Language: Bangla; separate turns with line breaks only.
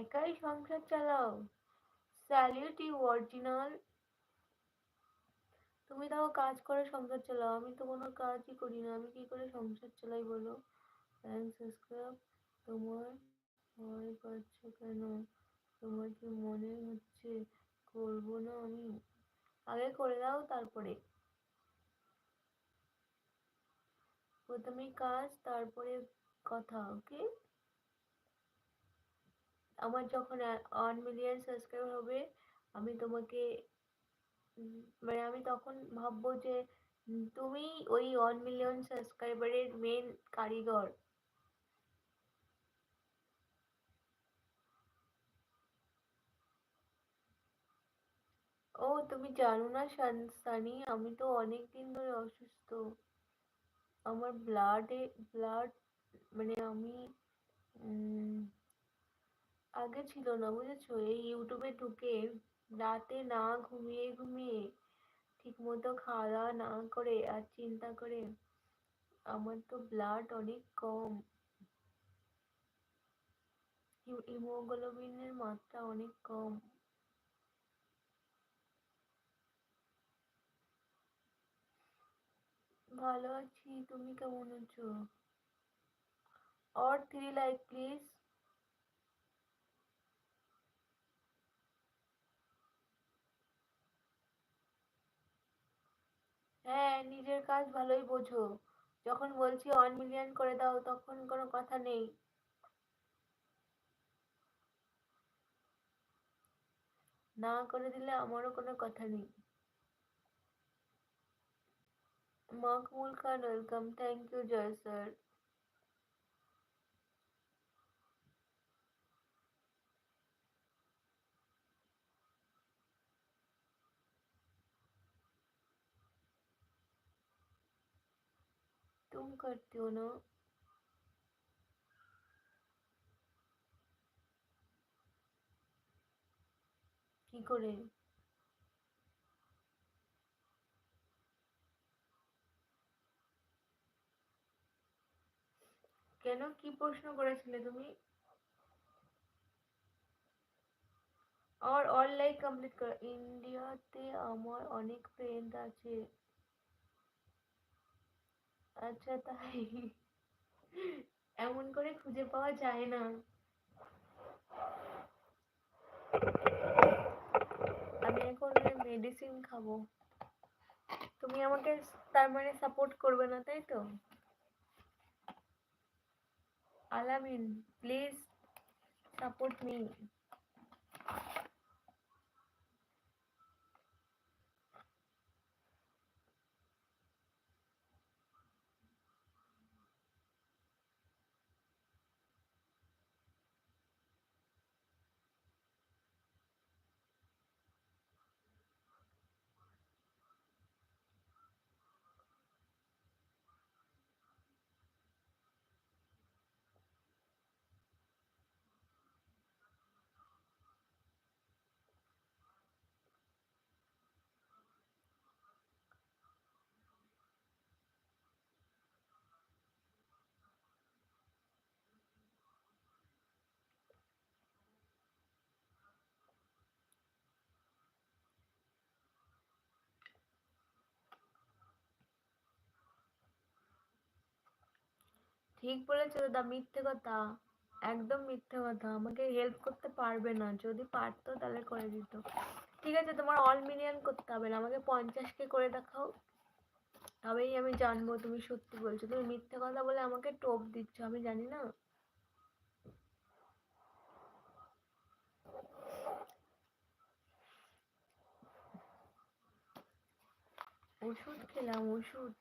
একাই সংসার চালাও। স্যালিউট ইউ অরিজিনাল তুমি তাও কাজ করে সংসার চালাও। আমি তো কোনো কাজই করি না। আমি কি করে সংসার চালাই বলো? সাবস্ক্রাইব তোমার ভয় পাচ্ছ কেন? তোমার কি মনে হচ্ছে? করব না আমি? আগে করে দাও তারপরে। প্রথমে কাজ, তারপরে কথা ওকে আমার যখন ওয়ান মিলিয়ন সাবস্ক্রাইবার হবে, আমি তোমাকে মানে আমি তখন ভাববো যে তুমি ওই ওয়ান মিলিয়ন সাবস্ক্রাইবারের মেন কারিগর। ও, তুমি জানো না সানি, আমি তো অনেক দিন ধরে অসুস্থ। আমার ব্লাডে ব্লাড মানে আমি আগে ছিল না, বুঝেছ? এই ইউটিউবে ঢুকে রাতে না ঘুমিয়ে ঘুমিয়ে ঠিক মতো খাওয়া দাওয়া না করে আর চিন্তা করে, আমার তো ব্লাড অনেক কম। হিমোগ্লোবিনের মাত্রা অনেক কম। ভালো আছি, তুমি কেমন আছো? অর থ্রি লাইক প্লিজ নিজের কাজ ভালোই বোঝো। যখন বলছি ওয়ান মিলিয়ন করে দাও, তখন কোনো কথা নেই। না করে দিলে আমারও কোনো কথা নেই। Maqbool Khan welcome thank you Joy sir तुम करते हो ना কি করে কেন কি প্রশ্ন করেছিলে তুমি আর অল লাইক কমপ্লিট কর ইন্ডিয়াতে আমার অনেক ফ্রেন্ড আছে আচ্ছা তাই। এমন করে খুঁজে পাওয়া যায় না। আমি এখন মেডিসিন খাব। তুমি আমাকে তার মানে সাপোর্ট করবে না, তাই তো? আলামিন প্লিজ সাপোর্ট মি ঠিক বলেছ দাদা, মিথ্যে কথা, একদম মিথ্যে কথা। আমাকে হেল্প করতে পারবে না, যদি পারতো তাহলে করে দিত। ঠিক আছে, তোমার অল মিলিয়ন করতে হবে না, আমাকে পঞ্চাশকে করে দেখাও। তবেই আমি জানব তুমি সত্যি বলছো। তুমি মিথ্যে কথা বলে আমাকে টোপ দিচ্ছ, আমি জানি না। ওষুধ খেলাম, ওষুধ।